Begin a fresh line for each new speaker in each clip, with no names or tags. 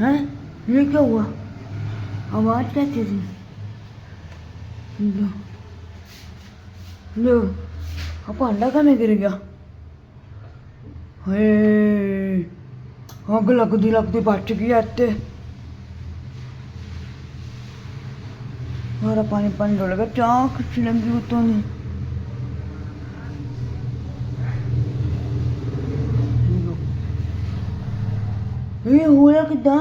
हैं ये क्या हुआ आवाज क्या थी लो लो अब अंडा कहाँ गिर गया ਹਾਏ ਅੱਗ ਲੱਗਦੀ ਲੱਗਦੀ ਬਚ ਗਈ ਇੱਥੇ ਸਾਰਾ ਪਾਣੀ ਪਾਣੀ ਡੁੱਲ ਗਿਆ ਚਾਹ ਖਿੱਚ ਲੰਗੀ ਉਤੋਂ ਦੀ ਇਹ ਹੋਇਆ ਕਿਦਾਂ?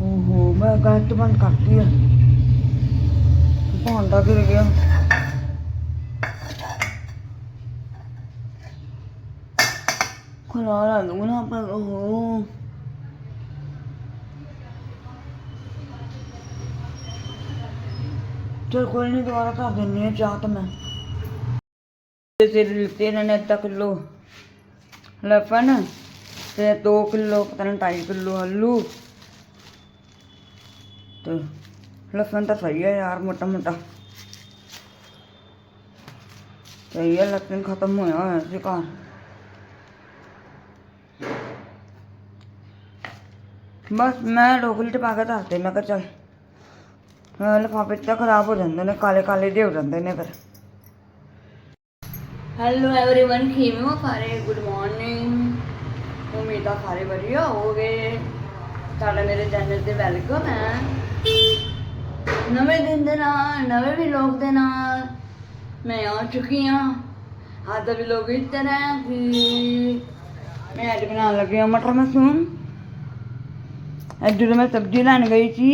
ਓਹੋ, ਮੈਂ ਗੈਸ ਬੰਦ ਕਰਤੀ ਆ। ਭਾਂਡਾ ਗਿਰ ਗਿਆ? ਖਲਾ ਲਾ ਲੂੰਗਾ ਪਰ ਉਹ ਚਲ ਕੋਈ ਨਹੀਂ ਦੁਬਾਰਾ ਕਰ ਦਿੰਨੀ ਆ ਚਾਹ ਤਾਂ ਮੈਂ। ਤੇ ਲਿੱਤੇ ਇਹਨਾਂ ਨੇ ਅੱਧਾ ਕਿਲੋ ਲਫਨ ਤੇ 2 ਕਿਲੋ, ਪਤਾ ਨਹੀਂ 2.5 ਕਿਲੋ ਆਲੂ ਤੇ ਲਸਣ ਤਾਂ ਸਹੀ ਹੈ ਯਾਰ ਮੋਟਾ ਮੋਟਾ ਤੇ ਇਹ ਲਸਣ ਖਤਮ ਹੋਇਆ ਹੋਇਆ ਸੀ ਘਰ। ਬਸ ਮੈਂ ਡੋਗਲੀ ਚ ਪਾ ਕੇ ਦੱਸਦੇ, ਮੈਂ ਕਿਹਾ ਚੱਲ। ਲਿਫਾਫੇ ਤਾਂ ਖਰਾਬ ਹੋ ਜਾਂਦੇ ਨੇ ਕਾਲੇ ਕਾਲੇ ਜਿਹੇ ਹੋ ਜਾਂਦੇ ਨੇ ਫਿਰ ਹੈਲੋ एवरीवन ਕਿਵੇਂ ਹੋ ਸਾਰੇ ਗੁੱਡ ਮਾਰਨਿੰਗ ਉਮੀਦ ਆ ਸਾਰੇ ਵਧੀਆ ਹੋਗੇ ਤੁਹਾਡਾ ਮੇਰੇ ਚੈਨਲ ਤੇ ਵੈਲਕਮ ਹੈ ਨਵੇਂ ਦਿਨ ਦੇ ਨਾਲ ਨਵੇਂ ਵਲੌਗ ਦੇ ਨਾਲ ਮੈਂ ਆ ਚੁੱਕੀ ਹਾਂ ਅੱਜ ਦਾ ਵਲੌਗ ਇਸ ਤਰ੍ਹਾਂ ਕਿ ਮੈਂ ਅੱਜ ਬਣਾਉਣ ਲੱਗੀ ਹਾਂ ਮਟਰ ਮਸਰੂਮ ਅੱਜ ਜਦੋਂ ਮੈਂ ਸਬਜ਼ੀ ਲੈਣ ਗਈ ਸੀ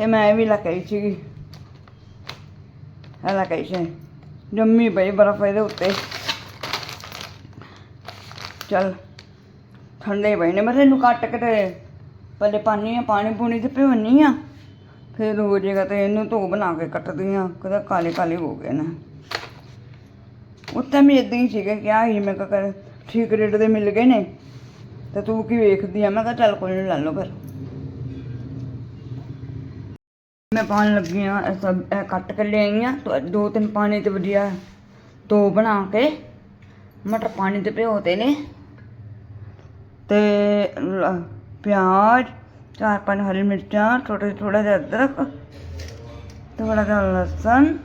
ਤੇ ਮੈਂ ਵੀ ਲੈ ਕੇ ਸੀਗੀ। ਇਹ ਲੈ ਸੀ। ਜੰਮੀ ਪਈ ਬਰਫ ਇਹਦੇ ਉੱਤੇ। ਚਲ, ਠੰਡੇ ਪਏ ਨੇ। ਮੈਂ ਇਹਨੂੰ ਕੱਟ ਕੇ ਤੇ ਪਹਿਲੇ ਪਾਣੀ ਆ, ਪਾਣੀ ਪੂਣੀ ਤੇ ਭਿਉਣੀ ਆ। ਫਿਰ ਹੋ ਜਾਏਗਾ ਤੇ ਇਹਨੂੰ ਧੋ ਬਣਾ ਕੇ ਕੱਟਦੀ ਆ। ਕਦੇ ਕਾਲੇ ਕਾਲੇ ਹੋ ਗਏ ਨੇ। ਉੱਤੇ ਵੀ ਇਦਾਂ ਹੀ ਸੀਗਾ। ਕਿਹਾ ਸੀ, ਮੈਂ ਕਿਹਾ ਕਰ, ਠੀਕ ਰੇਟ ਦੇ ਮਿਲ ਗਏ ਨੇ। ਤੇ ਤੂੰ ਕੀ ਵੇਖਦੀ ਆ? ਮੈਂ ਕਿਹਾ ਚੱਲ ਕੋਈ ਨਹੀਂ ਲੈ ਲਓ ਫਿਰ। ਮੈਂ ਪਾਣ ਲੱਗੀ ਆ ਇਹ ਸਭ ਇਹ ਕੱਟ ਕੇ ਲਿਆਈ ਆ ਤੇ ਦੋ ਤਿੰਨ ਪਾਣੀ ਤੇ ਵਧੀਆ ਦੋ ਬਣਾ ਕੇ, ਮਟਰ ਪਾਣੀ ਤੇ ਭਿਓਤੇ ਨੇ। ਤੇ ਲ- ਪਿਆਜ਼, ਚਾਰ ਪੰਜ ਹਰੀ ਮਿਰਚਾਂ ਥੋੜਾ ਥੋੜਾ ਜਿਹਾ ਅਦਰਕ ਥੋੜਾ ਜਿਹਾ ਲਸਣ,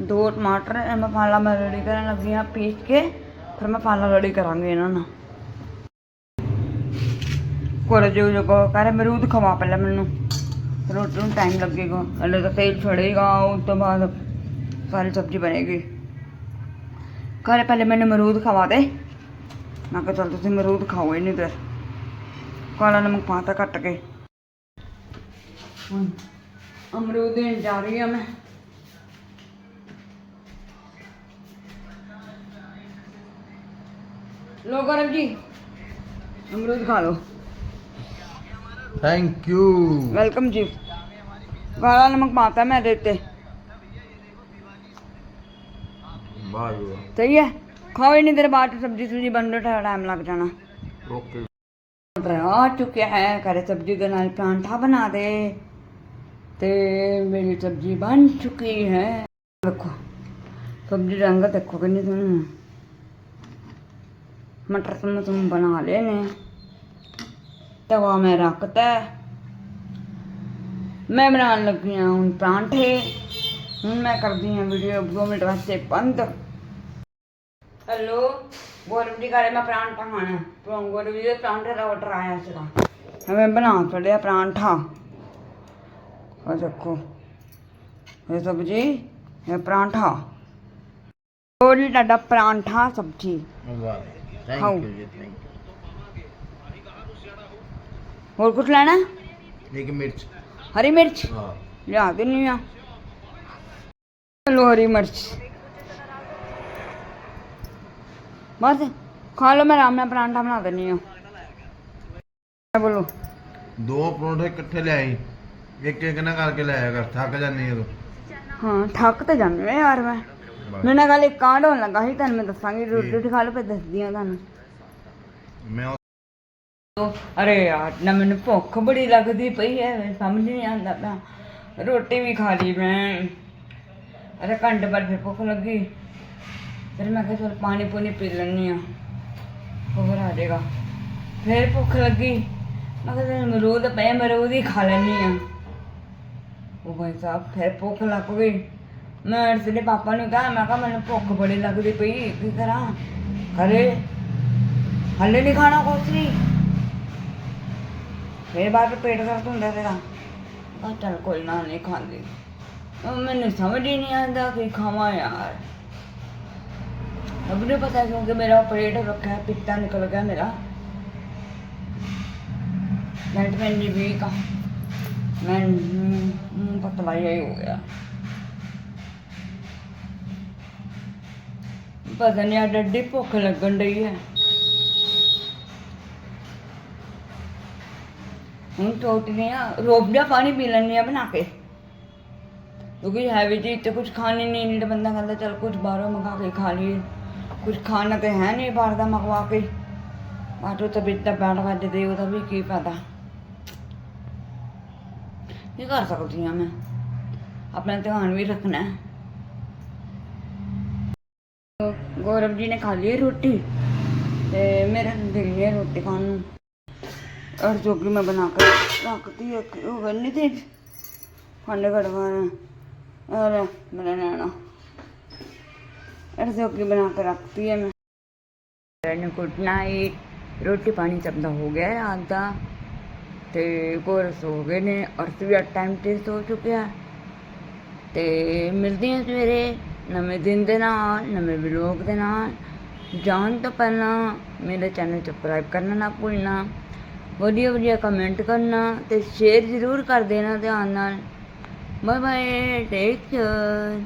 ਦੋ ਟਮਾਟਰ, ਇਹ ਮਸਾਲਾ ਮੈਂ ਰੈਡੀ ਕਰਨ ਲੱਗੀ ਆ ਪੀਸ ਕੇ, ਫਿਰ ਮਸਾਲਾ ਰੈਡੀ ਕਰਾਂਗੇ ਇਹਨਾਂ ਨਾਲ। ਕੋਲ ਜੋ ਜੋ ਕੋ ਕਰੇ ਮਰੂਦ ਖਵਾ ਪਹਿਲਾਂ ਮੈਨੂੰ। ਰੋਟੀ ਨੂੰ ਟਾਈਮ ਲੱਗੇਗਾ। ਹਲੇ ਤਾਂ ਤੇਲ ਛੜੇਗਾ ਉਸ ਤੋਂ ਬਾਅਦ ਸਾਰੀ ਸਬਜ਼ੀ ਬਣੇਗੀ। ਕਰੇ ਪਹਿਲੇ ਮੈਨੂੰ ਮਰੂਦ ਖਵਾ ਦੇ। ਮੈਂ ਕਿਹਾ ਚੱਲ ਤੁਸੀਂ ਮਰੂਦ ਖਾਓ ਹੀ ਨਹੀਂ ਤੇ ਕਾਲਾ ਨਮਕ ਪਾਤਾ ਕੱਟ ਕੇ। ਹੁਣ ਅਮਰੂਦ ਦੇਣ ਜਾ ਰਹੀ ਹਾਂ ਮੈਂ। ਲੋ ਗਰਮ ਜੀ, ਅਮਰੂਦ ਖਾ ਲਓ।
थैंक यू
वेलकम जी काला नमक पाता है मैं देते
बाय
सही है खाओ ही नहीं देर बाद सब्जी सुब्जी बन रही टाइम लग जाना
ओके
ਮਟਰ ਆ ਚੁੱਕਿਆ ਹੈ ਘਰੇ ਸਬਜ਼ੀ ਦੇ ਨਾਲ ਪਰਾਂਠਾ ਬਣਾ ਦੇ ਤੇ ਮੇਰੀ ਸਬਜ਼ੀ ਬਣ ਚੁੱਕੀ ਹੈ ਦੇਖੋ ਸਬਜ਼ੀ ਰੰਗ ਦੇਖੋ ਕਿੰਨੀ ਸੋਹਣੀ ਹੈ। ਮਟਰ ਤੁਮ ਤੁਮ ਬਣਾ ਲਏ ਨੇ ਤਵਾ ਮੈਂ ਰੱਖਤਾ ਮੈਂ ਬਣਾਉਣ ਲੱਗੀ ਹਾਂ ਹੁਣ ਪਰਾਂਠੇ। ਹੁਣ ਮੈਂ ਕਰਦੀ ਹਾਂ ਵੀਡੀਓ 2 ਮਿੰਟ ਵਾਸਤੇ ਬੰਦ। ਹੈਲੋ ਗੋਰਮ ਦੀ ਘਰੇ ਮੈਂ ਪਰਾਂਠਾ ਖਾਣਾ ਪਰੋਂਗੋ ਦੇ ਵੀਡੀਓ ਪਰਾਂਠੇ ਦਾ ਆਰਡਰ ਆਇਆ ਸੀਗਾ। ਮੈਂ ਬਣਾ ਛੜਿਆ ਪਰਾਂਠਾ। ਆ ਦੇਖੋ ਇਹ ਸਬਜੀ ਇਹ ਪਰਾਂਠਾ। ਥੋੜੀ ਤੁਹਾਡਾ ਪਰਾਂਠਾ ਸਬਜੀ।
ਵਾਹ ਥੈਂਕ
ਯੂ
ਜੀ ਥੈਂਕ ਯੂ
ਹੋਰ ਕੁਝ ਲੈਣਾ?
ਇੱਕ ਮਿਰਚ।
ਹਰੀ ਮਿਰਚ?
ਹਾਂ।
ਲਿਆ ਦਿੰਨੀ ਆ। ਲੋ ਹਰੀ ਮਿਰਚ। ਬਸ ਖਾ ਲਓ ਮੈਂ ਆਰਾਮ ਨਾਲ ਪਰਾਂਠਾ ਬਣਾ ਦਿੰਨੀ ਆ। ਬੋਲੋ।
ਦੋ ਪਰੌਂਠੇ ਇਕੱਠੇ ਲੈ ਆਈ। ਇੱਕ ਇੱਕ ਨਾ ਕਰਕੇ ਲੈ ਆਇਆ ਕਰ ਥੱਕ ਜਾਂਦੀ ਉਦੋਂ
ਹਾਂ ਥੱਕ ਤੇ ਜਾਂਦੇ ਯਾਰ ਮੈਂ। ਮੇਰੇ ਨਾਲ ਕਾਂਡ ਹੋਣ ਲੱਗਾ ਸੀ ਤੁਹਾਨੂੰ ਮੈਂ ਦੱਸਾਂਗੀ ਰੋਟੀ ਰੋਟੀ ਖਾ ਲੋ ਫਿਰ ਦੱਸਦੀ ਆ ਤੁਹਾਨੂੰ।
ਮੈਂ
ਅਰੇ ਯਾਰ, ਨਾ ਮੈਨੂੰ ਭੁੱਖ ਬੜੀ ਲੱਗਦੀ ਪਈ ਹੈ ਸਮਝ ਨਹੀਂ ਆਉਂਦਾ ਪਿਆ। ਰੋਟੀ ਵੀ ਖਾ ਲਈ ਮੈਂ। ਅਰੇ ਘੰਟੇ ਬਾਅਦ ਫਿਰ ਭੁੱਖ ਲੱਗੀ। ਫਿਰ ਮੈਂ ਕਿਹਾ ਚਲ ਪਾਣੀ ਪੂਣੀ ਪੀ ਲੈਣੀ ਆ। ਹੋਰ ਆ ਜਾਏਗਾ ਫਿਰ ਭੁੱਖ ਲੱਗੀ। ਮੈਂ ਕਿਹਾ ਚੱਲ ਅਮਰੂਦ ਪਏ ਅਮਰੂਦ ਹੀ ਖਾ ਲੈਣੀ ਆ। ਉਹ ਭਾਈ ਸਾਹਿਬ, ਫਿਰ ਭੁੱਖ ਲੱਗ ਗਈ। ਮੈਂ ਇਸਲੇ ਪਾਪਾ ਨੂੰ ਕਿਹਾ, ਮੈਂ ਕਿਹਾ ਮੈਨੂੰ ਭੁੱਖ ਬੜੀ ਲੱਗਦੀ ਪਈ, ਕੀ ਕਰਾਂ? ਕਰੇ ਹੱਲੇ ਨਹੀਂ ਖਾਣਾ ਕੁਛ ਨਹੀਂ ਫਿਰ ਬਾਅਦ ਚ ਪੇਟ ਦਰਦ ਹੁੰਦਾ ਤੇਰਾ? ਆ ਚੱਲ ਕੋਈ ਨਾ, ਨਹੀਂ ਖਾਂਦੀ। ਉਹ ਮੈਨੂੰ ਸਮਝ ਹੀ ਨਹੀਂ ਆਉਂਦਾ ਕਿ ਖਾਵਾਂ ਯਾਰ। ਅਬ ਨਹੀਂ ਪਤਾ ਕਿਉਂਕਿ ਮੇਰਾ ਪੇਟ ਰੱਖਿਆ, ਪਿੱਤਾ ਨਿਕਲ ਗਿਆ ਮੇਰਾ। ਮੈਂ ਤਾਂ ਇੰਨੀ ਵੀਕ ਆ। ਮੈਂ ਪਤਲਾ ਹੀ ਹੋ ਗਿਆ। ਪਤਾ ਨਹੀਂ ਆ ਡੱਡੀ ਭੁੱਖ ਲੱਗਣ ਡਈ ਹੈ। ਹੁਣ ਸੋਚਦੀ ਆ ਰੋਬੜਾ ਪਾਣੀ ਪੀ ਲੈਂਦੀ ਆ ਬਣਾ ਕੇ। ਕਿਉਂਕਿ ਹੈਵੀ ਚੀਜ਼ ਤੇ ਕੁਝ ਖਾਣੀ ਨਹੀਂ ਨਹੀਂ ਤਾਂ ਬੰਦਾ, ਕਹਿੰਦਾ ਚਲ ਕੁਝ ਬਾਹਰੋਂ ਮੰਗਾ ਕੇ ਖਾ ਲਈਏ। ਕੁਝ ਖਾਣਾ ਤੇ ਹੈ ਨਹੀਂ ਬਾਹਰ ਦਾ ਮੰਗਵਾ ਕੇ। ਬਾਟੋ ਤਬੀਅਤ ਤਾਂ ਬੈਠ ਵੱਜਦੇ, ਉਹਦਾ ਵੀ ਕੀ ਪਤਾ ਕੀ ਕਰ ਸਕਦੀ ਆ ਮੈਂ? ਆਪਣਾ ਧਿਆਨ ਵੀ ਰੱਖਣਾ ਹੈ। ਗੌਰਵ ਜੀ ਨੇ ਖਾ ਲਈ ਰੋਟੀ, ਤੇ ਮੇਰਾ ਦਿਲ ਨਹੀਂ ਹੈ ਰੋਟੀ ਖਾਣ ਨੂੰ। और जोगी मैं बना कर रखती है वो करनी थी खाने कटवाना अरे मेरा नैना और जोगी बना कर रखती है मैं गुड नाइट ਰੋਟੀ ਪਾਣੀ ਸਭ ਦਾ ਹੋ ਗਿਆ ਰਾਤ ਦਾ ਤੇ ਕੋਰ ਸੋ ਗਏ ਨੇ ਅਰਥ ਵੀ ਟਾਈਮ ਤੇ ਸੋ ਚੁੱਕਿਆ ਤੇ ਮਿਲਦੇ ਹਾਂ ਸਵੇਰੇ ਨਵੇਂ ਦਿਨ ਦੇ ਨਾਲ ਨਵੇਂ ਵਲੋਗ ਦੇ ਨਾਲ ਜਾਣ ਤੋਂ ਪਹਿਲਾਂ ਮੇਰੇ ਚੈਨਲ ਸਬਸਕ੍ਰਾਈਬ ਕਰਨਾ ਨਾ ਭੁੱਲਣਾ ਵਧੀਆ ਵਧੀਆ ਕਮੈਂਟ ਕਰਨਾ ਤੇ ਸ਼ੇਅਰ ਜ਼ਰੂਰ ਕਰ ਦੇਣਾ ਧਿਆਨ ਨਾਲ। Bye bye take care